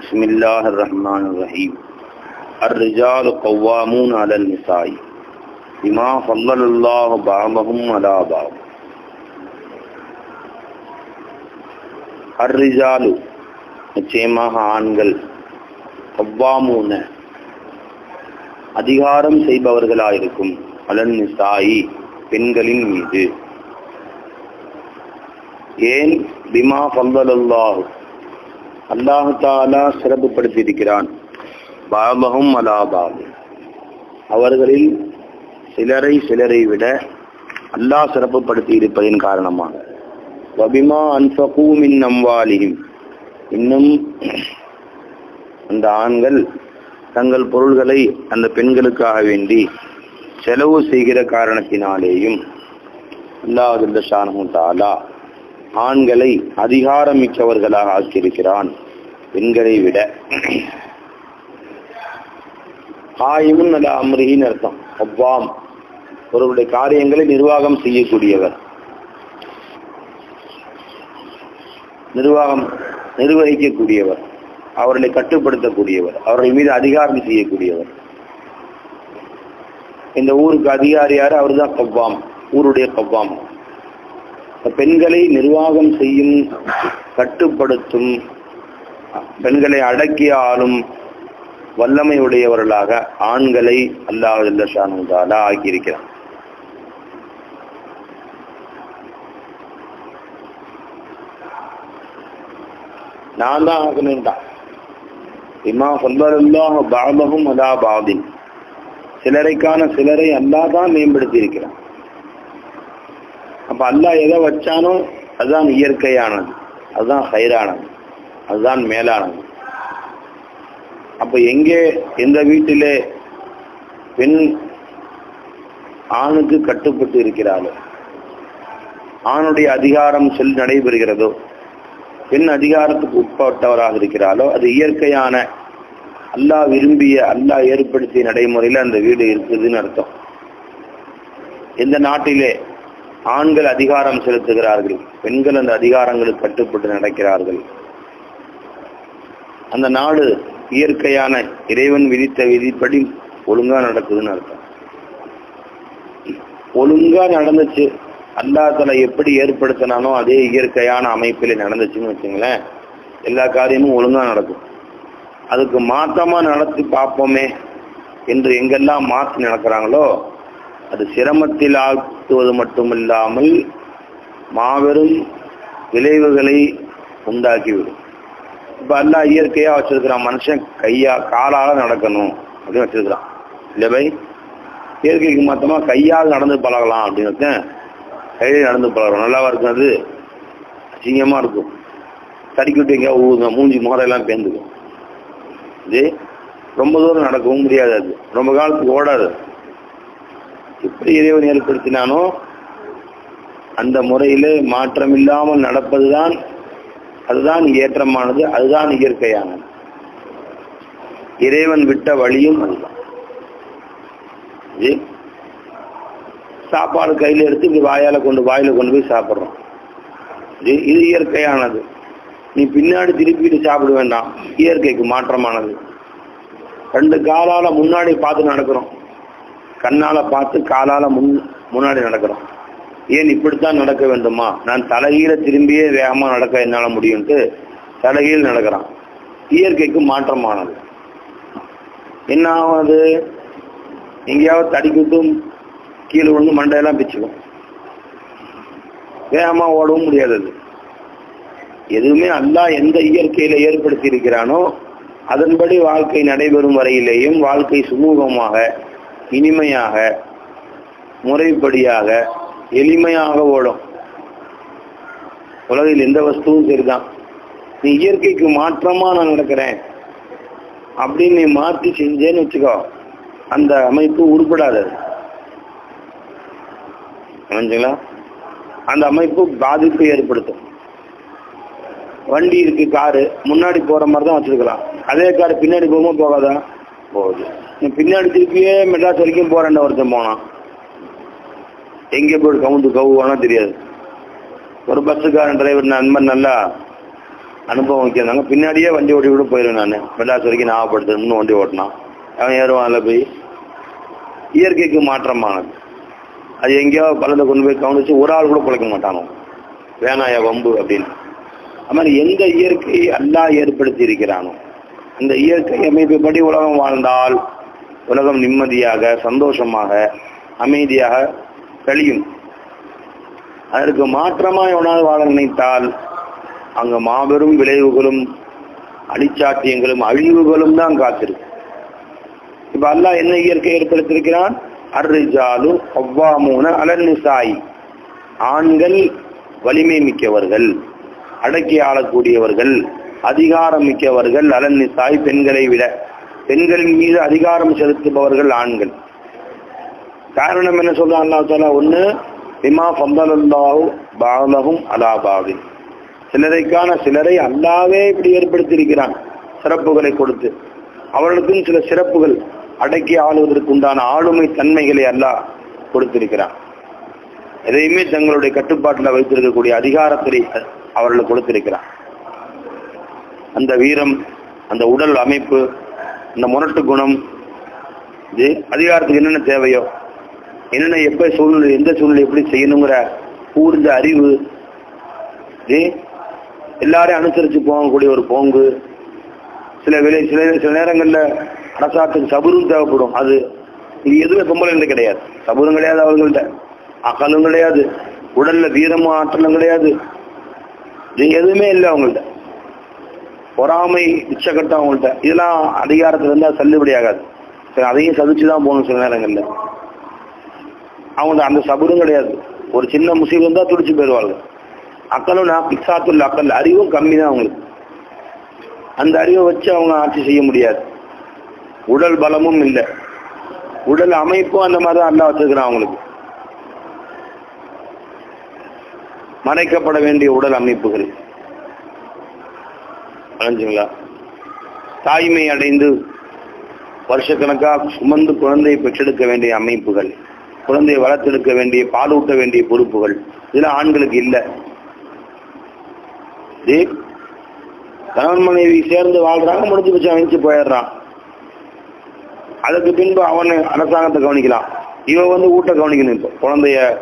بسم الله الرحمن الرحيم الرجال قوامون على النساء بما فضل الله بعضهم على بعض الرجال நிச்சயமாக ஆண்கள் கவ்வாமூன அதிகாரம் செய்பவர்களாயிருக்கும் அலன் நிசாயி பெண்களின் மீது ஏன் பிமா பந்தலுல்லாஹு அல்லாஹு தாலா சிறப்புப்படுத்தியிருக்கிறான் பாபகம் அலாபாபு அவர்களில் சிலரை சிலரை விட அல்லாஹ் சிறப்புப்படுத்தி இருப்பதின் காரணமாக. வபிமா அன்பகூமின் நம்வாலியும் இன்னும் அந்த ஆண்கள் தங்கள் பொருள்களை அந்த பெண்களுக்காக வேண்டி செலவு செய்கிற காரணத்தினாலேயும் அல்லாஹு தாலா ஆண்களை அதிகாரமிக்கவர்களாக ஆக்கியிருக்கிறான் பெண்களை விட. காயமும் நல்ல அம்ரிகின்னு அர்த்தம். அவ்வாம். ஒருவருடைய காரியங்களை நிர்வாகம் செய்யக்கூடியவர். நிர்வாகம் நிர்வகிக்கக்கூடியவர். அவர்களை கட்டுப்படுத்தக்கூடியவர். அவர்கள் மீது அதிகாரம் செய்யக்கூடியவர். இந்த ஊருக்கு அதிகாரி யாரு? அவர் தான் கவ்வாம். ஊருடைய கவ்வாம். பெண்களை நிர்வாகம் செய்யும் கட்டுப்படுத்தும் பெண்களை அடக்கி ஆளும் வல்லமை உடையவர்களாக ஆண்களை அல்லாஹாலா ஆக்கியிருக்கிறார் நான் தான் ஆகணும்டான் இமா சொல்வதெல்லாம் பாபகும் அதா பாதி சிலரைக்கான சிலரை அல்லா தான் மேம்படுத்தி இருக்கிறான் அப்போ அல்லா எதை வச்சானோ அதுதான் இயற்கையானது. அதுதான் ஹைரானது. அதுதான் மேலானது. அப்போ எங்கே எந்த வீட்டிலே பெண் ஆணுக்கு கட்டுப்பட்டு இருக்கிறாளோ ஆணுடைய அதிகாரம் செல் நடைபெறுகிறதோ பெண் அதிகாரத்துக்கு உட்பட்டவராக இருக்கிறாளோ அது இயற்கையான அல்லாஹ் விரும்பிய அல்லாஹ் ஏற்படுத்திய நடைமுறையில் அந்த வீடு இருக்குதுன்னு அர்த்தம். எந்த நாட்டிலே ஆண்கள் அதிகாரம் செலுத்துகிறார்கள் பெண்கள் அந்த அதிகாரங்களுக்கு கட்டுப்பட்டு நடக்கிறார்கள். அந்த நாடு இயற்கையான இறைவன் விதித்த விதிப்படி ஒழுங்கா நடக்குதுன்னு அர்த்தம். ஒழுங்கா நடந்துச்சு அல்லாத்தலை எப்படி ஏற்படுத்தினானோ அதே இயற்கையான அமைப்பில் நடந்துச்சுன்னு வச்சுங்களேன் எல்லா காரியமும் ஒழுங்கா நடக்கும். அதுக்கு மாற்றமா நடத்தி பார்ப்போமே என்று எங்கெல்லாம் மாற்றி நடக்கிறாங்களோ அது சிரமத்தில் ஆக்குவது மட்டுமில்லாமல் மாபெரும் விளைவுகளை உண்டாக்கிவிடும். இப்போ எல்லாம் இயற்கையாக வச்சிருக்கிறான் மனுஷன் கையா காலால் நடக்கணும் அப்படின்னு வச்சிருக்கிறான். இல்லை பை இயற்கைக்கு மொத்தமாக கையால் நடந்து பழகலாம் அப்படின்னு கையில நடந்து பழகலாம் நல்லாவா இருக்கும் அது? அசிங்கமாக இருக்கும். தடிக்கிட்டு எங்கேயா ஊதுங்க மூஞ்சி முகரெல்லாம் பேந்துக்கும். இது ரொம்ப தூரம் நடக்கவும் முடியாது அது. ரொம்ப காலத்துக்கு ஓடாது. எப்படி இறைவன் ஏற்படுத்தினானோ அந்த முறையில மாற்றம் இல்லாமல் நடப்பதுதான் அதுதான் ஏற்றமானது அதுதான் இயற்கையானது. இறைவன் விட்ட வழியும் அதுதான். சாப்பாடு கையில் எடுத்து இப்படி வாயால கொண்டு வாயில கொண்டு போய் சாப்பிட்றோம். இது இது இயற்கையானது. நீ பின்னாடி திருப்பிட்டு சாப்பிட வேண்டாம். இயற்கைக்கு மாற்றமானது. ரெண்டு காலால முன்னாடி பார்த்து நடக்கிறோம். கண்ணால பார்த்து காலால முன் முன்னாடி நடக்கிறோம். ஏன் இப்படித்தான் நடக்க வேண்டுமா? நான் தலைகீழ திரும்பியே வேகமா நடக்க என்னால முடியும்ட்டு தலைகீழ் நடக்கிறான். இயற்கைக்கு மாற்றமானது. என்ன ஆகுது எங்கேயாவது தடிக்கிட்டும் கீழே விழுந்து மண்டையெல்லாம் பிச்சுக்கும். வேகமா ஓடவும் முடியாது அது. எதுவுமே அல்லா எந்த இயற்கையில ஏற்படுத்தி இருக்கிறானோ அதன்படி வாழ்க்கை நடைபெறும் வரையிலேயும் வாழ்க்கை சுமூகமாக இனிமையாக முறைப்படியாக எளிமையாக ஓடும். உலகில் எந்த வஸ்துவும் சரிதான். நீ இயற்கைக்கு மாற்றமா நான் நடக்கிறேன். அப்படின்னு நீ மாற்றி செஞ்சேன்னு வச்சுக்கோ. அந்த அமைப்பு உருப்படாது. புரிஞ்சுங்களா? அந்த அமைப்பு பாதிப்பை ஏற்படுத்தும். வண்டி இருக்கு காரு முன்னாடி போற மாதிரி தான் வச்சிருக்கலாம். அதே கார் பின்னாடி போகும்போது போகாதா? போகுது. பின்னாடி திருப்பியே மெட்ராஸ் வரைக்கும் போறேன் ஒருத்தன் போனான். எங்கே போய் கவுந்து கவுவானா தெரியாது. ஒரு பஸ்ஸுக்காரன் டிரைவர் மாதிரி நல்லா அனுபவம் வைக்கிறாங்க பின்னாடியே வண்டி ஓட்டி விட போயிடுவேன் நான். மெட்ராஸ் வரைக்கும் ஞாபகப்படுத்தணும்னு வண்டி ஓட்டினான். அவன் ஏறுவான் அதில் போய். இயற்கைக்கு மாற்றமானது. அது எங்கேயோ பலத்தை கொண்டு போய் கவனிச்சு ஒரு ஆள் கூட பிழைக்க மாட்டானோ? வேணாயா வம்பு அப்படின்னு. அது மாதிரி எந்த இயற்கை அல்லா ஏற்படுத்தி இருக்கிறானோ? அந்த இயற்கை அமைப்புப்படி உலகம் வாழ்ந்தால் உலகம் நிம்மதியாக சந்தோஷமாக அமைதியாக கழியும். அதற்கு மாற்றமா எவனால் வாழ நினைத்தால் அங்க மாபெரும் விளைவுகளும் அடிச்சாட்டியங்களும் அழிவுகளும் தான் காத்திருக்கு இப்ப அல்லாஹ் என்ன இயற்கை ஏற்படுத்தியிருக்கிறான்? அர்ரிஜாலு ஒவ்வாமூன அலன்னிசாய். ஆண்கள் வலிமை மிக்கவர்கள் அடக்கி ஆளக்கூடியவர்கள் அதிகாரம் மிக்கவர்கள் அலன்னிசாய் பெண்களை விட. பெண்களின் மீது அதிகாரம் செலுத்துபவர்கள் ஆண்கள். காரணம் என்ன சொல்றான் அல்லாஹ் தாலா ஒண்ணு விமா ஃபந்தலல்லாஹு பாலகும் அலா சிலரைக்கான சிலரை அல்லாவே இப்படி ஏற்படுத்தியிருக்கிறான் சிறப்புகளை கொடுத்து. அவர்களுக்கும் சில சிறப்புகள் அடக்கி ஆளுவதற்குண்டான ஆளுமை தன்மைகளை அல்லாஹ் கொடுத்திருக்கிறான். எதையுமே தங்களுடைய கட்டுப்பாட்டில் வைத்திருக்கக்கூடிய அதிகாரத்தை அவர்களுக்கு கொடுத்திருக்கிறான். அந்த வீரம் அந்த உடல் அமைப்பு அந்த முரட்டு குணம் இது அதிகாரத்துக்கு என்னென்ன தேவையோ என்னென்ன எப்போ சூழ்நிலை எந்த சூழ்நிலை எப்படி செய்யணுங்கிற கூர்ந்த அறிவு இது எல்லாரையும் அனுசரித்து போகக்கூடிய ஒரு போங்கு. சில விலை சில சில நேரங்களில் அரசாங்கத்துக்கு சபுரும் தேவைப்படும். அது இது எதுவுமே பொம்பளைகள் கிடையாது. சபுரம் கிடையாது அவர்கள்ட்ட. அகலும் கிடையாது. உடலில் வீரமும் ஆற்றலும் கிடையாது. இது எதுவுமே இல்லை அவங்கள்ட்ட. பொறாமை உச்சக்கட்டம் அவங்கள்ட்ட. இதெல்லாம் அதிகாரத்தில் இருந்தால் செல்லுபடி ஆகாது. சரி, அதையும் சதிச்சு தான் போகணும் சில நேரங்களில். அவங்கள்ட்ட அந்த சபுரும் கிடையாது. ஒரு சின்ன முசீபம் இருந்தால் துடிச்சு போயிடுவாங்க. அக்கலும் நான் பிக்சாத்துள்ள அக்கல் அறிவும் கம்மி தான் அவங்களுக்கு. அந்த அறிவை வச்சு அவங்க ஆட்சி செய்ய முடியாது. உடல் பலமும் இல்லை. உடல் அமைப்பும் அந்த மாதிரி தான் அல்லா வச்சிருக்கிறான் அவங்களுக்கு. மறைக்கப்பட வேண்டிய உடல் அமைப்புகள். அடைஞ்சுங்களா தாய்மை அடைந்து வருஷக்கணக்காக சுமந்து குழந்தையை பெற்றெடுக்க வேண்டிய அமைப்புகள் குழந்தையை வளர்த்தெடுக்க வேண்டிய பாலூட்ட வேண்டிய பொறுப்புகள் இதெல்லாம் ஆண்களுக்கு இல்லை. கணவன் மனைவி சேர்ந்து வாழ்றாங்க முடிஞ்சு வச்சு அமைச்சு போயிடுறான். அதுக்கு பின்பு அவனை அரசாங்கத்தை கவனிக்கலாம். இவன் வந்து ஊட்ட கவனிக்கணும் இப்போ. குழந்தைய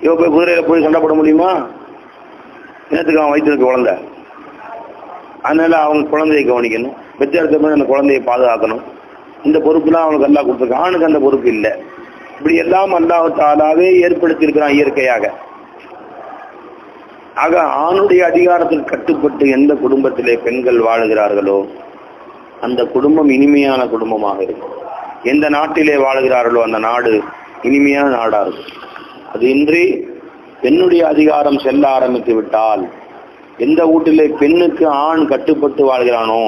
இவ போய் குதிரையில போய் சண்டை போட முடியுமா? நேற்றுக்கு அவன் வயிற்றுக்கு குழந்தை. அதனால அவங்க குழந்தையை கவனிக்கணும். பெற்றெடுத்த போது அந்த குழந்தையை பாதுகாக்கணும். இந்த பொறுப்புலாம் அவனுக்கு நல்லா கொடுத்துருக்கான். ஆணுக்கு அந்த பொறுப்பு இல்லை. இப்படி எல்லாம் அல்லாஹ் ஏற்படுத்தியிருக்கிறான் இயற்கையாக. ஆக ஆணுடைய அதிகாரத்தில் கட்டுப்பட்டு எந்த குடும்பத்திலே பெண்கள் வாழுகிறார்களோ அந்த குடும்பம் இனிமையான குடும்பமாக இருக்கும். எந்த நாட்டிலே வாழுகிறார்களோ அந்த நாடு இனிமையான நாடாக இருக்கும். அது இன்றி பெண்ணுடைய அதிகாரம் செல்ல ஆரம்பித்து விட்டால் எந்த வீட்டிலே பெண்ணுக்கு ஆண் கட்டுப்பட்டு வாழ்கிறானோ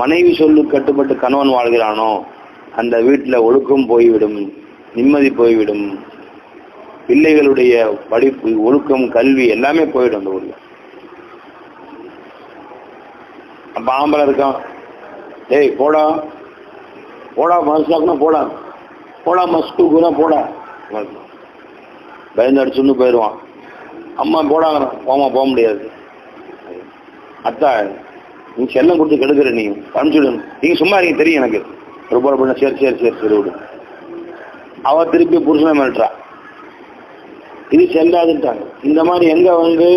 மனைவி சொல்லு கட்டுப்பட்டு கணவன் வாழ்கிறானோ அந்த வீட்டில் ஒழுக்கம் போய்விடும் நிம்மதி போய்விடும். பிள்ளைகளுடைய படிப்பு ஒழுக்கம் கல்வி எல்லாமே போயிடும் அந்த ஊரில். அப்ப ஆம்பளை இருக்கான் டேய் போடா. போடா மனசாக்குனா போடா. போடா மஸ்கூக்குனா போடா. பயந்து அடிச்சுன்னு போயிடுவான். அம்மா போடாங்கிறான் போமா போக முடியாது. அத்தா நீ செல்லம் கொடுத்து கெடுக்கிற நீ. அனுப்பிச்சுடணும் நீங்க சும்மா நீங்க தெரியும் எனக்கு. ரொம்ப ரொம்ப சரி சரி சரி சரி விடு. அவ திருப்பி புருஷனை மிரட்டுறா. இது செல்லாதுட்டாங்க இந்த மாதிரி எங்க வந்து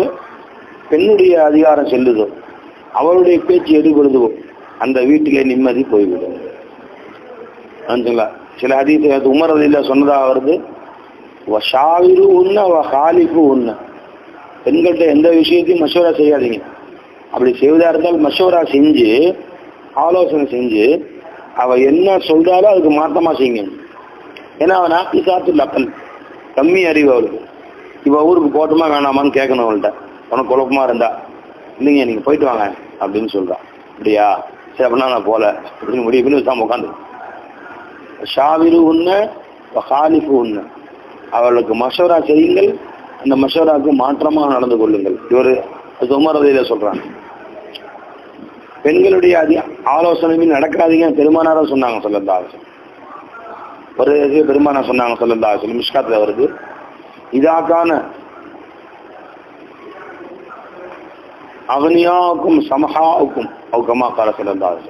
பெண்ணுடைய அதிகாரம் செல்லுதோ அவளுடைய பேச்சு எடுபடுதுவோ அந்த வீட்டிலே நிம்மதி போய்விடும். புரிஞ்சுங்களா சில அதிக உமர் அதில் சொன்னதாக வருது. ஷாவிரு உன்ன ஹாலிஃபு உன்ன. பெண்கள்கிட்ட எந்த விஷயத்தையும் மசோரா செய்யாதீங்க. அப்படி செய்வதா இருந்தால் மஷோரா செஞ்சு ஆலோசனை செஞ்சு அவ என்ன சொல்றாலோ அதுக்கு மாற்றமா செய்யுங்க. ஏன்னா அவன் நாக்கு சாத்து லக்கல் கம்மி அறிவு அவளுக்கு. இப்போ ஊருக்கு போட்டுமா வேணாமான்னு கேட்கணும் அவள்கிட்ட. உனக்கு குழப்பமா இருந்தா. இல்லைங்க நீங்கள் போயிட்டு வாங்க அப்படின்னு சொல்கிறான் அப்படியா? சரி அப்படின்னா நான் போகல அப்படின்னு முடிவு பண்ணி வச்சாம உட்காந்து ஷாவிரு உன்ன ஹாலிஃபு உன்ன அவளுக்கு மஷோரா செய்யுங்கள் அந்த மஷோராவுக்கு மாற்றமாக நடந்து கொள்ளுங்கள். இவர் சுமரதையில சொல்கிறாங்க பெண்களுடைய அதி ஆலோசனையும் நடக்காதீங்க பெருமானாரா சொன்னாங்க சொல்லந்தா ஒரு இது பெருமானா சொன்னாங்க சொல்லந்தா சொல்லி மிஷ்காத்துல வருது. இதாக்கான அவனியாவுக்கும் சமஹாவுக்கும் அவுக்கமா கால சிறந்தார்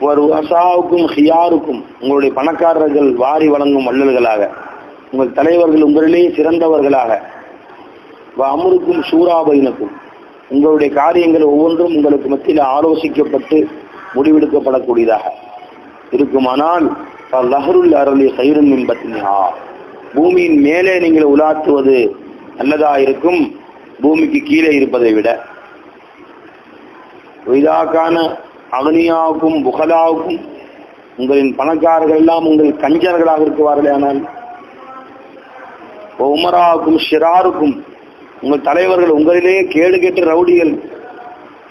ஒரு வசாவுக்கும் ஹியாருக்கும் உங்களுடைய பணக்காரர்கள் வாரி வழங்கும் வள்ளல்களாக உங்கள் தலைவர்கள் உங்களிலேயே சிறந்தவர்களாக. அமருக்கும் சூறாபைனக்கும் உங்களுடைய காரியங்கள் ஒவ்வொன்றும் உங்களுக்கு மத்தியில் ஆலோசிக்கப்பட்டு முடிவெடுக்கப்படக்கூடியதாக இருக்குமானால் லஹருல் அருளி சைரும் மின்பத்தினா பூமியின் மேலே நீங்கள் உலாத்துவது நல்லதா இருக்கும் பூமிக்கு கீழே இருப்பதை விட. இதாக்கான அகனியாவுக்கும் புகழாவுக்கும் உங்களின் பணக்காரர்கள் எல்லாம் உங்கள் கஞ்சர்களாக இருக்குவார்களே ஆனால் உமராவுக்கும் ஷிராருக்கும் உங்கள் தலைவர்கள் உங்களிலேயே கேடு கேட்டு ரவுடிகள்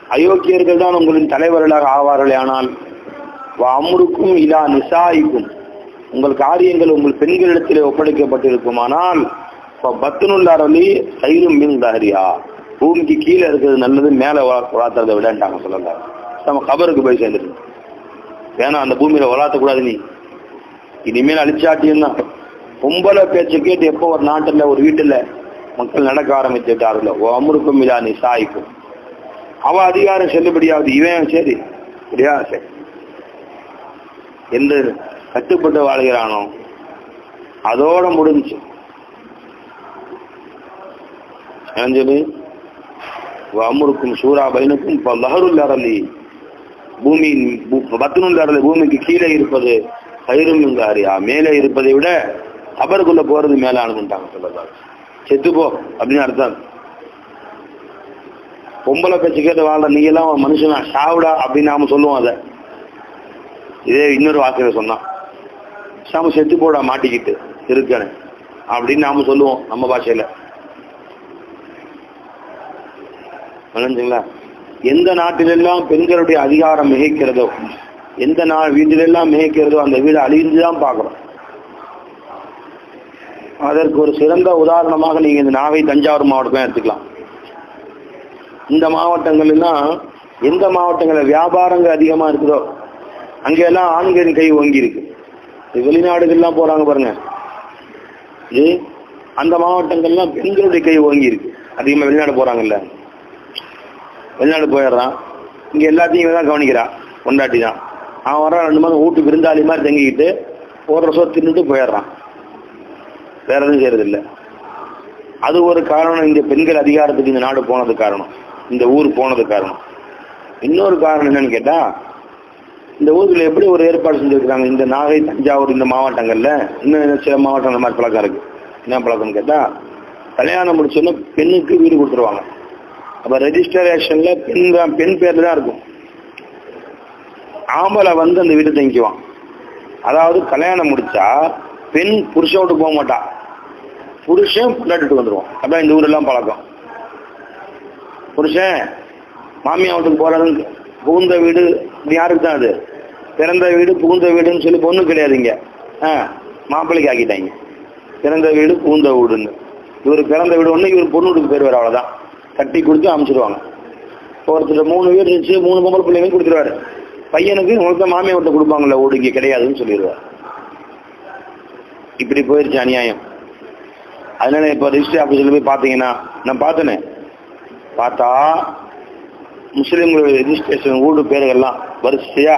அயோக்கியர்கள் தான் உங்களின் தலைவர்களாக ஆவார்கள் ஆனால் அம்ருக்கும் இலா நிசாயிக்கும் உங்கள் காரியங்கள் உங்கள் பெண்களிடத்திலே ஒப்படைக்கப்பட்டிருக்குமானால் பத்துனுள்ளாரலி சைரும் மின் தஹரியா பூமிக்கு கீழே இருக்கிறது நல்லது மேலே வளர்த்துறதை விடன்ட்டாங்க சொல்லல நம்ம கபருக்கு போய் சேர்ந்துருக்கு வேணாம் அந்த பூமியில வளர்த்தக்கூடாது நீ. இனிமேல் அழிச்சாட்டியும் தான். பொம்பளை பேச்சு கேட்டு எப்போ ஒரு நாட்டில் ஒரு வீட்டில் மக்கள் நடக்க ஆரம்பிச்சுட்டார்களோ அமருக்கும் இல்லா நீ சாய்க்கும் அவ அதிகாரம் செல்லுபடியாவது இவன் சரி இப்படியா சரி. என்று கட்டுப்பட்டு வாழ்கிறானோ? அதோட முடிஞ்சு. சொல்லு அமுருக்கும் சூரா பைனுக்கும் லஹருல் அரளி பூமியின் பத்துனுள் அரளி பூமிக்கு கீழே இருப்பது கயிறும் இங்காரியா மேலே இருப்பதை விட கபருக்குள்ள போறது மேலானுட்டாங்க சொல்லலாம் செத்துப்போ அப்படின்னு அர்த்தம். பொம்பளை பேச்சு கேட்டு வாழ நீ எல்லாம் மனுஷனா? சாவுடா அப்படின்னு நாம சொல்லுவோம் அதை. இதே இன்னொரு வார்த்தையில சொன்னான். சாம செத்து போடா மாட்டிக்கிட்டு இருக்கணும் அப்படின்னு நாம சொல்லுவோம் நம்ம பாஷையில. புரிஞ்சுங்களா எந்த நாட்டிலெல்லாம் பெண்களுடைய அதிகாரம் மிகைக்கிறதோ எந்த நா வீட்டிலெல்லாம் மிகைக்கிறதோ அந்த வீடு அழிந்துதான் பார்க்கிறோம் அதற்கு ஒரு சிறந்த உதாரணமாக நீங்கள் இந்த நாகை தஞ்சாவூர் மாவட்டமே எடுத்துக்கலாம். இந்த மாவட்டங்கள்னா எந்த மாவட்டங்களில் வியாபாரங்கள் அதிகமாக இருக்குதோ அங்கெல்லாம் ஆண்களின் கை ஓங்கி இருக்கு. வெளிநாடுகள்லாம் போகிறாங்க பாருங்க. இது அந்த மாவட்டங்கள்லாம் பெண்களுடைய கை ஓங்கி இருக்கு. அதிகமாக வெளிநாடு போகிறாங்கல்ல வெளிநாடு போயிடுறான். இங்கே எல்லாத்தையும் தான் கவனிக்கிறான் கொண்டாட்டி தான் அவன் வர ரெண்டு மாதம் வீட்டு விருந்தாளி மாதிரி தங்கிக்கிட்டு ஒரு வருஷம் தின்னுட்டு போயிடுறான். வேற எதுவும் செய்யறதில்லை. அது ஒரு காரணம். இந்த பெண்கள் அதிகாரத்துக்கு இந்த நாடு போனது காரணம். இந்த ஊர் போனது காரணம். இன்னொரு காரணம் என்னன்னு கேட்டா இந்த ஊர்ல எப்படி ஒரு ஏற்பாடு செஞ்சிருக்கிறாங்க? இந்த நாகை தஞ்சாவூர் இந்த மாவட்டங்கள்ல இன்னும் சில மாவட்டம் அந்த மாதிரி பழக்கம் இருக்கு. என்ன பழக்கம்னு கேட்டா கல்யாணம் முடிச்சோன்னா பெண்ணுக்கு வீடு கொடுத்துருவாங்க. அப்ப ரெஜிஸ்டரேஷன்ல பெண் தான் பெண் பேர்ல தான் இருக்கும். ஆம்பளை வந்து அந்த வீடு தங்கிக்குவான். அதாவது கல்யாணம் முடிச்சா பெண் புருஷோட்டு போக மாட்டான் புருஷன் பொண்டாட்டிட்டு வந்துடுவான் அதான் இந்த ஊரெல்லாம் பழக்கம். புருஷன் மாமியா வீட்டுக்கு போறதுன்னு புகுந்த வீடு யாருக்கு தான் அது? பிறந்த வீடு புகுந்த வீடுன்னு சொல்லி பொண்ணு கிடையாதுங்க ஆ மாப்பிள்ளைக்கு ஆக்கிட்டாங்க. பிறந்த வீடு புகுந்த வீடுன்னு. இவர் பிறந்த வீடு ஒன்று இவர் பொண்ணு வீட்டுக்கு பேர் வேறு அவ்வளோதான் கட்டி கொடுத்து அனுப்பிச்சிடுவாங்க ஒருத்தர் மூணு வீடு இருந்துச்சு மூணு பொம்பளை பிள்ளைங்க கொடுத்துருவாரு. பையனுக்கு உங்களுக்கு மாமியா வீட்டை கொடுப்பாங்கல்ல வீடு இங்கே கிடையாதுன்னு சொல்லிடுவார். இப்படி போயிருச்சு அநியாயம். அதனால இப்போ ரிஜிஸ்ட்ரி ஆஃபீஸில் போய் பார்த்தீங்கன்னா நான் பார்த்தேனே பார்த்தா முஸ்லீம்களுடைய ரெஜிஸ்ட்ரேஷன் வீடு பேர்கள்லாம் வரிசையா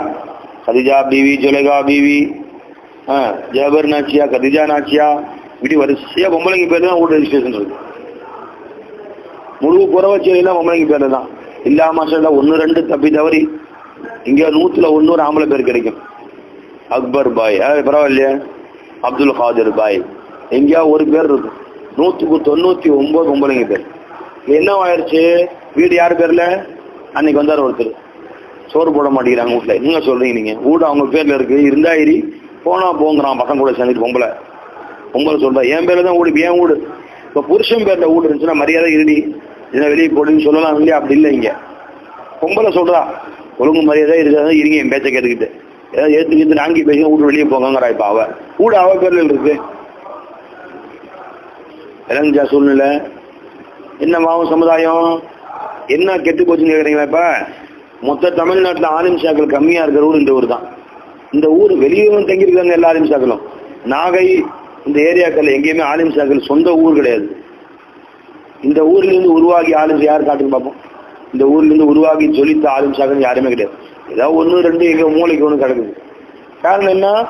கதிஜா பிவி ஜுலகா பிவி ஆ ஜபர் நாச்சியா கதிஜா நாச்சியா இப்படி வரிசையா பொம்பளைங்க பேர் தான் வீடு ரெஜிஸ்ட்ரேஷன் இருக்கு. முழு புறவச்சேரியில பொம்பளைங்க பேர் தான். இல்லா மாசம் ஒன்று ரெண்டு தப்பி தவறி இங்கே நூற்றில் ஒன்று ஆம்பளை பேர் கிடைக்கும். அக்பர் பாய் பரவாயில்லையே. அப்துல் காதர் பாய். எங்கேயா ஒரு பேர் இருக்கும். நூற்றுக்கு தொண்ணூற்றி ஒம்பது பொம்பளைங்க பேர். என்ன ஆயிடுச்சு வீடு யார் பேரில்? அன்னைக்கு வந்தார் ஒருத்தர். சோறு போட மாட்டேங்கிறாங்க வீட்டில் நீங்கள் சொல்கிறீங்க நீங்கள் வீடு அவங்க பேரில் இருக்குது இருந்தாயிரி போனால் போங்கிறான். பசங்க கூட சேர்ந்துட்டு பொம்பளை. பொம்பளை சொல்கிறா என் பேரில் தான் வீடு ஏன் வீடு இப்போ புருஷன் பேரில் வீடு இருந்துச்சுன்னா மரியாதை இருடி. இதை வெளியே போடுன்னு சொல்லலாம் இல்லையா? அப்படி இல்லை இங்கே. பொம்பளை சொல்கிறா ஒழுங்கு மரியாதை இருக்காது இருங்க. என் பேச்சை கேட்டுக்கிட்டு. ஏதாவது ஏற்றுக்கிட்டு நாங்கி பேசி வீட்டு வெளியே போங்கிறா இப்போ அவள் வீடு அவள் பேரில் இருக்குது இளஞ்சா சூழ்நிலை. என்ன மாவும் சமுதாயம்? என்ன கெட்டு போச்சுன்னு கேட்குறீங்களா இப்போ? மொத்த தமிழ்நாட்டில் ஆலிம் கம்மியாக இருக்கிற ஊர் இந்த ஊர் தான் இந்த ஊர் வெளியூரும் தங்கியிருக்காங்க எல்லா ஆலிம்ஷாக்களும் நாகை இந்த ஏரியாக்கள் எங்கேயுமே ஆலிம்சாக்கள் சொந்த ஊர் கிடையாது. இந்த ஊர்லேருந்து உருவாகி ஆலிம்ஸ் யார் காட்டுன்னு பார்ப்போம். இந்த ஊர்லேருந்து உருவாகி ஜொலித்த ஆலிம்சாக்கள் யாருமே கிடையாது. ஏதாவது ஒன்று ரெண்டு எங்கள் மூளைக்கு ஒன்று கிடக்குது. காரணம் என்ன?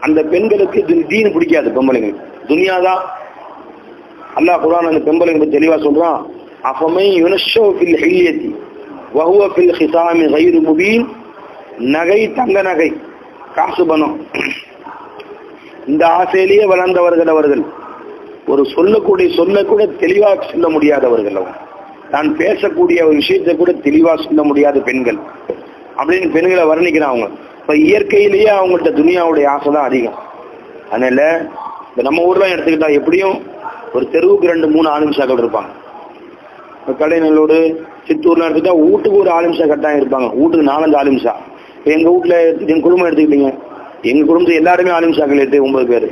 அந்த பெண்களுக்கு தி- பிடிக்காது பொம்பளைங்களுக்கு. துனியாதான் அல்லாஹ் குரான் அந்த பெம்பல் பத்தி தெளிவா சொல்றான் அஃபமை யுனஷோ பில் ஹில்யதி வஹுவ பில் ஹிசாமி கைரு முபீன். நகை தங்க நகை காசு பணம். இந்த ஆசையிலேயே வளர்ந்தவர்கள் அவர்கள் ஒரு சொல்லக்கூடிய சொல்ல கூட தெளிவா சொல்ல முடியாதவர்கள் அவங்க. நான் பேசக்கூடிய ஒரு விஷயத்தை கூட தெளிவா சொல்ல முடியாத பெண்கள். அப்படின்னு பெண்களை வர்ணிக்கிறான் அவங்க. இப்ப இயற்கையிலேயே அவங்கள்ட்ட துனியாவுடைய ஆசை தான் அதிகம். அதனால இப்போ நம்ம ஊர்லாம் எடுத்துக்கிட்டா எப்படியும் ஒரு தெருவுக்கு ரெண்டு மூணு ஆளுமிஷாக்கள் இருப்பாங்க. இப்ப கடைநல்லூர் சித்தூர்லாம் எடுத்துக்கிட்டா வீட்டுக்கு ஒரு ஆளுமிஷா கட்டாயம் இருப்பாங்க. வீட்டுக்கு நாலஞ்சு ஆளுமிஷா இப்ப எங்க வீட்டுல எங்கள் குடும்பம் எடுத்துக்கிட்டீங்க? எங்கள் குடும்பத்தை எல்லாருமே ஆளுமிஷாக்கள் எடுத்து ஒன்பது பேர்.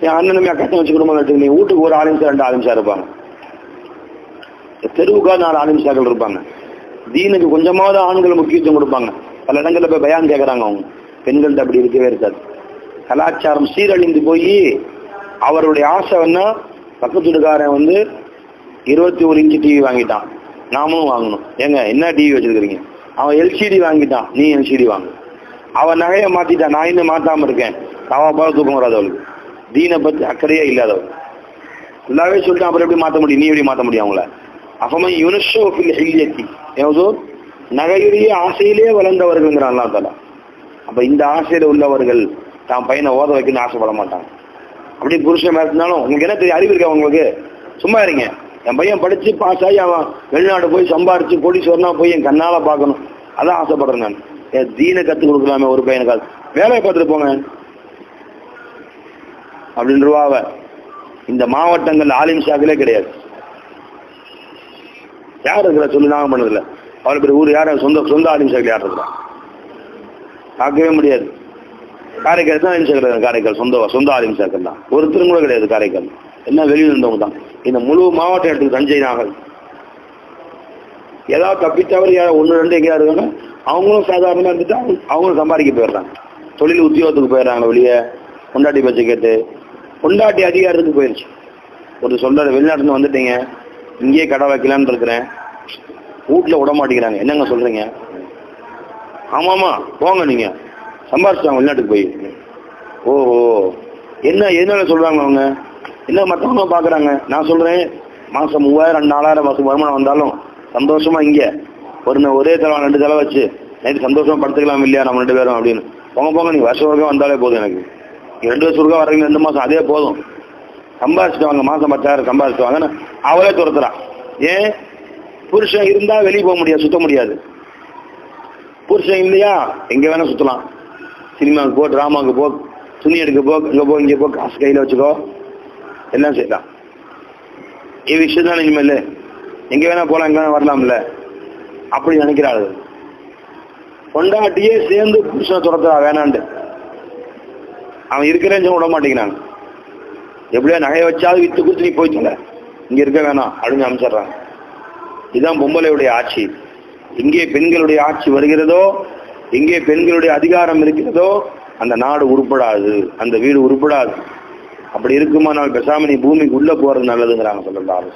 என் அண்ணனுமே அக்கா வச்சு குடும்பம் எடுத்துக்கிட்டீங்க வீட்டுக்கு ஒரு ஆளுமிஷா ரெண்டு ஆளுமிஷா இருப்பாங்க. தெருவுக்காக நாலு ஆளுமிஷாக்கள் இருப்பாங்க. தீனுக்கு கொஞ்சமாவது ஆண்கள் முக்கியத்துவம் கொடுப்பாங்க. பல இடங்கள்ல போய் பயான் கேட்குறாங்க அவங்க. பெண்கள்ட்ட அப்படி இருக்கவே இருக்காது. கலாச்சாரம் சீரழிந்து போய் அவருடைய ஆசை என்ன? பக்கத்து வீட்டுக்காரன் வந்து இருபத்தி ஒரு இன்ச்சு டிவி வாங்கிட்டான். நாமளும் வாங்கணும். ஏங்க என்ன டிவி வச்சிருக்கிறீங்க? அவன் எல்சிடி வாங்கிட்டான். நீ எல்சிடி வாங்க. அவன் நகையை மாத்திட்டான். நான் இன்னும் மாத்தாம இருக்கேன். அவ போல தூக்கம் வராது அவளுக்கு. தீனை பத்தி அக்கறையே இல்லாதவள். எல்லாவே சொல்லிட்டு அப்புறம் எப்படி மாத்த முடியும்? நீ எப்படி மாத்த முடியும் அவங்கள? அப்பமா யுனிஷோ ஃபில் ஹில்யத்தி. ஏதோ நகையுடைய ஆசையிலே வளர்ந்தவர்கள்ங்கிறான் அல்லா தாலா அப்ப இந்த ஆசையில உள்ளவர்கள் தான் பையனை ஓத வைக்கணும்னு ஆசைப்பட மாட்டாங்க. அப்படி புருஷன் இருந்தாலும் உங்களுக்கு என்ன தெரியும்? அறிவு இருக்கா உங்களுக்கு? சும்மா இருங்க. என் பையன் படிச்சு பாஸ் ஆகி அவன் வெளிநாடு போய் சம்பாரிச்சு கோடீஸ்வரனா போய் என் கண்ணால பார்க்கணும். அதான் ஆசைப்படுறேன் நான். என் தீனை கத்து கொடுக்கலாமே ஒரு பையனுக்கு வேலையை பார்த்துட்டு போங்க. அப்படின்றவாவ இந்த மாவட்டங்கள் ஆலிம் ஷாக்கிலே கிடையாது. யார் இருக்கிற சொல்லி நாங்க பண்ணதில்ல. அவருக்கு ஊர் யார்? சொந்த சொந்த ஆலிம் ஷாக்கில் யார் இருக்கிறா? பார்க்கவே முடியாது. காரைக்கால் தான் ஆலிம் காரைக்கால் சொந்த சொந்த ஆலிம் ஷாக்கில் தான். ஒருத்தரும் கூட கிடையாது காரைக்கால். என்ன வெளியில் இருந்தவங்க தான். இந்த முழு மாவட்டம் எடுத்து தஞ்சை நாகல் ஏதாவது தப்பித்தவர் யாரும் ஒன்று ரெண்டு எங்கேயா இருக்காங்க அவங்களும் சாதாரணமாக இருந்துட்டு அவங்க அவங்களும் சம்பாதிக்க போயிடுறாங்க. தொழில் உத்தியோகத்துக்கு போயிடுறாங்க வெளியே. பொண்டாட்டி பச்சை கேட்டு. பொண்டாட்டி அதிகாரத்துக்கு போயிடுச்சு ஒரு சொல்கிற வெளிநாட்டுல வந்துட்டீங்க. இங்கேயே கடை வைக்கலான்னு இருக்கிறேன். வீட்டில் விட மாட்டேங்கிறாங்க. என்னங்க சொல்றீங்க? ஆமாம்மா போங்க நீங்க. சம்பாரிச்சிட்டாங்க வெளிநாட்டுக்கு போய். ஓஹோ என்ன எதனால சொல்கிறாங்க அவங்க? என்ன மற்றவங்க பார்க்குறாங்க நான் சொல்கிறேன் மாதம் மூவாயிரம் நாலாயிரம் மாதம் வருமானம் வந்தாலும் சந்தோஷமாக இங்கே. ஒரு ஒரே தலை ரெண்டு தலை வச்சு நைட்டு சந்தோஷமாக படுத்துக்கலாம் இல்லையா நம்ம ரெண்டு பேரும்? அப்படின்னு. போங்க போங்க நீங்கள் வருஷம் வரைக்கும் வந்தாலே போதும் எனக்கு. ரெண்டு வருஷம் ஒருக்கா வரீங்க ரெண்டு மாதம் அதே போதும். சம்பாரிச்சுட்டு வாங்க பத்தாயிரம் சம்பாதிச்சுட்டு வாங்கன்னு அவளே துரத்துறான் ஏன்? புருஷன் இருந்தால் வெளியே போக முடியாது சுத்த முடியாது. புருஷன் இல்லையா எங்கே வேணால் சுற்றலாம் சினிமாவுக்கு போ ட்ராமாவுக்கு போ துணி எடுக்க போ இங்க போ இங்க போ காசு கையில வச்சுக்கோ. எல்லாம் செய்யலாம் இது விஷயம் தான் இனிமேல். எங்க வேணா போகலாம் எங்க வேணா வரலாம்ல. அப்படி நினைக்கிறாள். கொண்டாட்டியே சேர்ந்து புருஷனை துரத்துறா வேணான்ட்டு. அவன் இருக்கிறேன்னு விட மாட்டேங்கிறாங்க எப்படியோ நகையை வச்சாவது வித்து குத்து நீ போய்த்தல இங்க இருக்க வேணாம் அப்படின்னு அமைச்சிடுறாங்க இதுதான் பொம்பளையுடைய ஆட்சி. எங்கே பெண்களுடைய ஆட்சி வருகிறதோ எங்கே பெண்களுடைய அதிகாரம் இருக்கிறதோ அந்த நாடு உருப்படாது அந்த வீடு உருப்படாது. அப்படி இருக்குமா நான் பெசாமணி நீ பூமிக்கு உள்ள போறது நல்லதுங்கிறாங்க சொல்லலாம்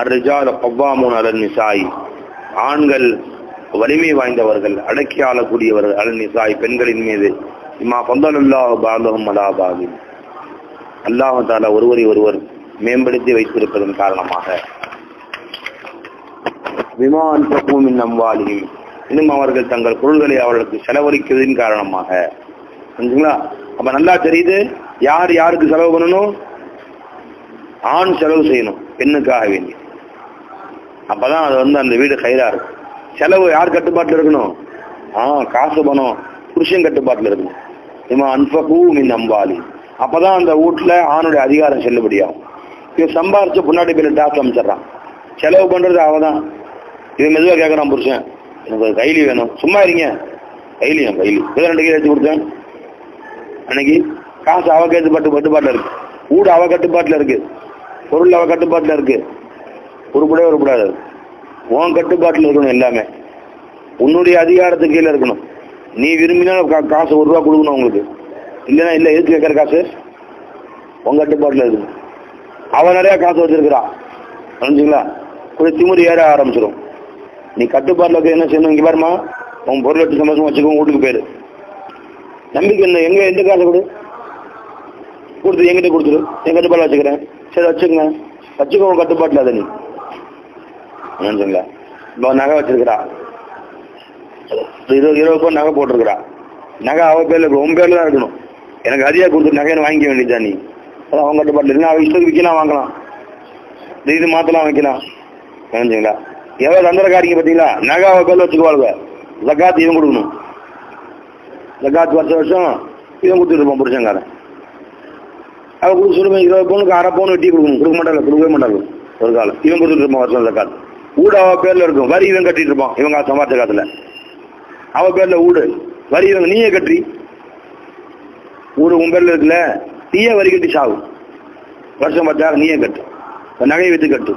அர்ரிஜால பவ்வாமூன் அலன் நிசாய். ஆண்கள் வலிமை வாய்ந்தவர்கள் அடக்கி ஆளக்கூடியவர்கள் அலன் நிசாய் பெண்களின் மீது. இம்மா பந்தலுல்லாஹ் பாலகம் அலாபாகி அல்லாஹ் ஒருவரை ஒருவர் மேம்படுத்தி வைத்திருப்பதன் காரணமாக. விமான் பக்குவமின் நம்வாலியும் இன்னும் அவர்கள் தங்கள் பொருள்களை அவர்களுக்கு செலவழிக்கிறதின் காரணமாக. புரிஞ்சுங்களா? அப்ப நல்லா தெரியுது யார் யாருக்கு செலவு பண்ணணும்? ஆண் செலவு செய்யணும் பெண்ணுக்காக வேண்டி. அப்பதான் அது வந்து அந்த வீடு கயிறா இருக்கும். செலவு யார் கட்டுப்பாட்டுல இருக்கணும்? ஆ காசு பணம் புருஷன் கட்டுப்பாட்டுல இருக்கணும். இம்மா அன்பகூ மின் அம்பாலி. அப்பதான் அந்த வீட்டுல ஆணுடைய அதிகாரம் செல்லுபடியாகும். இவன் சம்பாரிச்சு பொன்னாடி பேர் டாக்ஸ் அமைச்சிடுறான் செலவு பண்றது அவதான். இவன் மெதுவா கேட்கறான் புருஷன். எனக்கு ஒரு கைலி வேணும். சும்மா இருங்க. கைலி என் கைலி. இதை ரெண்டு கையில் வச்சு கொடுத்தேன். அன்னைக்கு காசு அவ கட்டுப்பாட்டு கட்டுப்பாட்டில் இருக்கு. வீடு அவ கட்டுப்பாட்டில் இருக்கு. பொருள் அவ கட்டுப்பாட்டில் இருக்கு. உருப்படவே உருப்படாது. உன் கட்டுப்பாட்டில் இருக்கணும் எல்லாமே. உன்னுடைய அதிகாரத்துக்கு கீழே இருக்கணும். நீ விரும்பினா கா- காசு ஒரு ரூபா கொடுக்கணும் உங்களுக்கு. இல்லைன்னா இல்லை எதுக்கு கேட்குற காசு? உன் கட்டுப்பாட்டில் இருக்கணும். அவன் நிறையா காசு வச்சிருக்கிறான் புரிஞ்சுங்களா? கொஞ்சம் திமுறி ஏற ஆரம்பிச்சிடும் நீ கட்டுப்பாட்டில் இருக்க என்ன செய்யணும்? இங்கே பாருமா உன் பொருள் எட்டு சந்தோஷமா வச்சுக்கோ வீட்டுக்கு போயிரு. நம்பிக்கை என்ன எங்கே எந்த காசை கொடு? கொடுத்து எங்கிட்ட கொடுத்துரு. என் கட்டுப்பாட்டில் வச்சுக்கிறேன். சரி வச்சுக்கங்க. வச்சுக்கோ உன் கட்டுப்பாட்டில் அதை நீ. புரிஞ்சுங்களா இப்போ நகை வச்சிருக்கிறா. இருபது இருபது ரூபாய் நகை போட்டிருக்கிறா. நகை அவள் பேரில் இருக்கு. உன் பேரில் தான் இருக்கணும். எனக்கு அதிகாக கொடுத்து நகையை வாங்கிக்க வேண்டியதா நீ? அதான் அவங்க கட்டுப்பாட்டில். இருந்தால் அவள் இஷ்டத்துக்கு விற்கலாம் வாங்கலாம். இது இது மாத்தலாம் வைக்கலாம் தெரிஞ்சுங்களா எவ்வளோ தந்திரக்காரிங்க பார்த்தீங்களா? நகை அவ பேர்ல வச்சுக்குவாளுங்க ஜக்காத் இவன் கொடுக்கணும். ஜக்காத் வருஷம் வருஷம் இவன் கொடுத்துட்டு இருப்பான் புருஷங்காரன் அவள் கொடுக்க சொல்லுவேன் இருபது பவுனுக்கு அரை பவுன் வெட்டி கொடுக்கணும். கொடுக்க மாட்டாங்க கொடுக்கவே மாட்டாங்க ஒரு காலம். இவன் கொடுத்துட்டு இருப்பான் வருஷம் ஜக்காத் ஊடு அவள் பேரில் இருக்கும். வரி இவன் கட்டிட்டு இருப்பான். இவங்க சம்பாதிச்ச காலத்தில். அவள் பேரில் ஊடு. வரி இவங்க நீயே கட்டி ஊடு உன் பேரில் இருக்குல்ல. நீயே வரி கட்டி சாவு. வருஷம் பத்தாயிரம் நீயே கட்டு. நகையை விற்று கட்டு.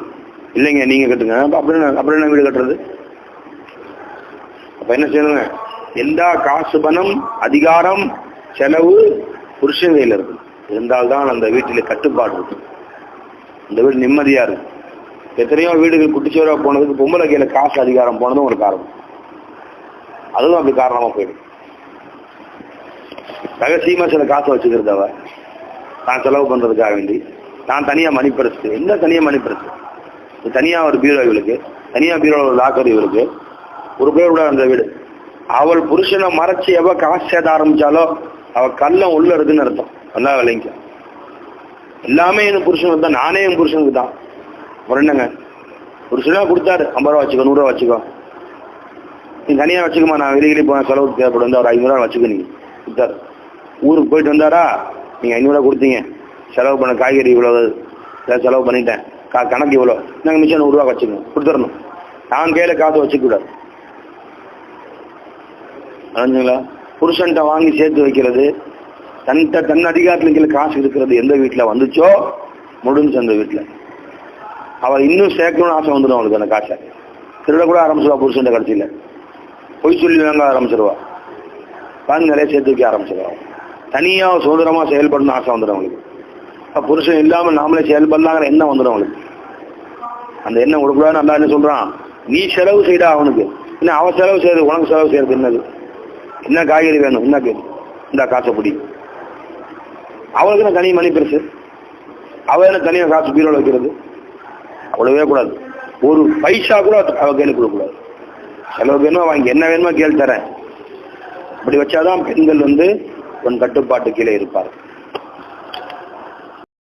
இல்லைங்க நீங்க கட்டுங்க. அப்ப அப்புறம் என்ன வீடு கட்டுறது. அப்ப என்ன செய்யணுங்க? எல்லா காசு பணம் அதிகாரம் செலவு புருஷன் கையில் இருக்கு இருந்தால்தான் அந்த வீட்டில் கட்டுப்பாடு இருக்கு இந்த வீடு நிம்மதியா இருக்கு எத்தனையோ வீடுகள் குட்டிச்சோரா போனதுக்கு பொம்பளை கையில காசு அதிகாரம் போனதும் ஒரு காரணம். அதுவும் அப்படி காரணமா போயிடும். ரகசியமா சில காசை வச்சுக்கிறது நான் செலவு பண்றதுக்காக வேண்டி. நான் தனியா மணி பரிசு என்ன தனியா மணி பரிசு தனியாக ஒரு பீரோ இவளுக்கு தனியாக பீரோ ஒரு லாக்கர் இவளுக்கு. ஒரு பேர் அந்த வீடு. அவள் புருஷனை மறைச்சு எவ காசு சேர்த்த ஆரம்பிச்சாலோ அவள் கள்ளம் உள்ள இருக்குன்னு அர்த்தம். நல்லா விளைங்க எல்லாமே என் புருஷனுக்கு தான் நானே என் புருஷனுக்கு தான். அப்புறம் என்னங்க? புருஷனா கொடுத்தாரு. ஐம்பது ரூபா வச்சுக்கோ நூறுரூவா வச்சுக்கோ. நீ தனியாக வச்சுக்கோமா நான் வெளியே போன செலவுக்கு தேவைப்படும். வந்து ஒரு ஐநூறுரூவா வச்சுக்கோ நீங்கள் கொடுத்தாரு. ஊருக்கு போயிட்டு வந்தாரா? நீங்கள் ஐநூறுரூவா கொடுத்தீங்க. செலவு பண்ண காய்கறி இவ்வளவு செலவு பண்ணிட்டேன். கணக்கு இவ்வளோ நாங்கள் மிச்சம் நூறுரூவா வச்சுக்கோங்க கொடுத்துடணும். நான் கையில் காசு வச்சுக்கூடாது கூடாது. புருஷன்கிட்ட புருஷன்ட்ட வாங்கி சேர்த்து வைக்கிறது தன்கிட்ட தன் அதிகாரத்தில் கீழே காசு இருக்கிறது எந்த வீட்டில் வந்துச்சோ முடிஞ்சு அந்த வீட்டில். அவள் இன்னும் சேர்க்கணும்னு ஆசை வந்துடும் அவளுக்கு அந்த காசை. திருட கூட ஆரம்பிச்சிருவா புருஷன் கடைசியில். பொய் சொல்லி வாங்க ஆரம்பிச்சிருவா. வாங்கி நிறைய சேர்த்து வைக்க ஆரம்பிச்சிருவா தனியாக சுதந்திரமாக செயல்படணும்னு ஆசை வந்துடும் அவங்களுக்கு புருஷன் இல்லாமல் நாமளே செயல்படலாங்கிற எண்ணம் வந்துடும் அவங்களுக்கு அந்த எண்ணம் கொடுக்கூடாது நல்லா என்ன சொல்றான்? நீ செலவு செய்டா அவனுக்கு. என்ன அவன் செலவு செய்யறது உனக்கு செலவு செய்யறது என்னது? என்ன காய்கறி வேணும்? என்ன கேள்வி? இந்த காசைப்படி பிடி. அவளுக்கு தனி மணி பெருசு? அவள் தனியாக காசு பீரோல வைக்கிறது? அவ்வளவே கூடாது. ஒரு பைசா கூட அவள் கையில் கொடுக்கக்கூடாது. செலவு வேணுமோ வாங்கி என்ன வேணுமோ கேள்வி தரேன். அப்படி வச்சாதான் பெண்கள் வந்து உன் கட்டுப்பாட்டு கீழே இருப்பார்